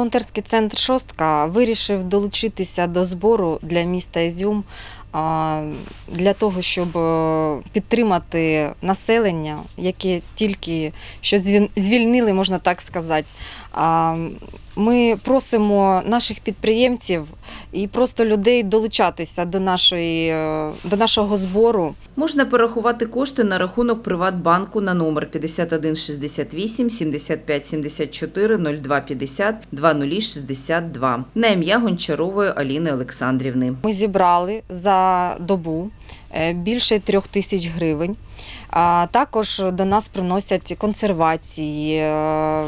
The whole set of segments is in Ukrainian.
Волонтерський центр Шостка вирішив долучитися до збору для міста Ізюм для того, щоб е, підтримати населення, яке тільки що звільнили, можна так сказати. Ми просимо наших підприємців і просто людей долучатися до, нашої, е, до нашого збору. Можна перерахувати кошти на рахунок Приватбанку на номер 5168 75 74 02 50 2062 на ім'я Гончарової Аліни Олександрівни. Ми зібрали за добу е, більше трьох тисяч гривень. А також до нас приносять консервації, е,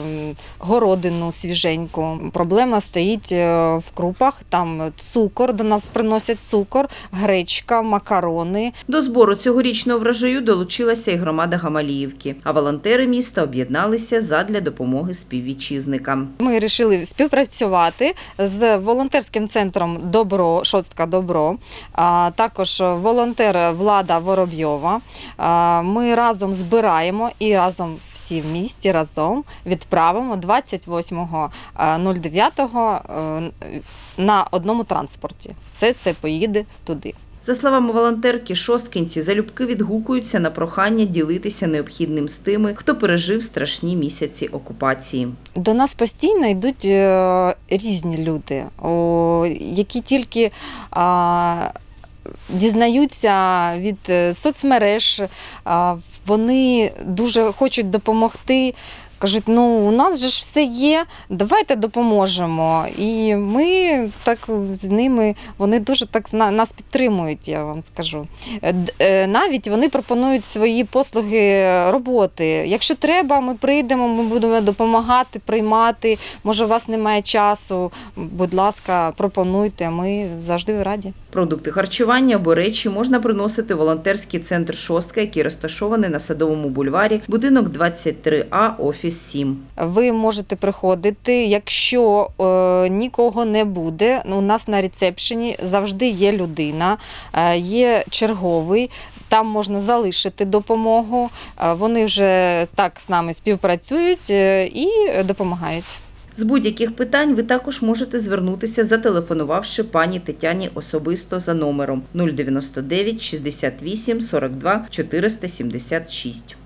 городину свіженьку. Проблема стоїть е, в крупах. Там цукор, до нас приносять цукор, гречка, макарони. До збору цьогорічного врожаю долучилася і громада Гамаліївки, а волонтери міста об'єдналися задля допомоги співвітчизникам. Ми вирішили співпрацювати з волонтерським центром Добро, Шостка Добро, а також волонтер Влада Воробйова. Ми разом збираємо і разом всі в місті разом відправимо 28.09 е, на одному транспорті. Це це поїде туди. За словами волонтерки, шосткинці залюбки відгукуються на прохання ділитися необхідним з тими, хто пережив страшні місяці окупації. До нас постійно йдуть е, різні люди, які тільки дізнаються від е, соцмереж, вони дуже хочуть допомогти. Кажуть, ну у нас же ж все є, давайте допоможемо. І ми так з ними, вони дуже так нас підтримують, я вам скажу. Е, е, Навіть вони пропонують свої послуги роботи. Якщо треба, ми прийдемо, ми будемо допомагати, приймати. Може, у вас немає часу. Будь ласка, пропонуйте. Ми завжди раді. Продукти харчування або речі можна приносити в волонтерський центр Шостка, який розташований на Садовому бульварі, будинок 23А, офіс 7. Ви можете приходити, якщо е, нікого не буде. ну, У нас на рецепшені завжди є людина, е, є черговий. Там можна залишити допомогу. Е, Вони вже так з нами співпрацюють е, і допомагають. З будь-яких питань ви також можете звернутися, зателефонувавши пані Тетяні особисто за номером 099 68 42 476.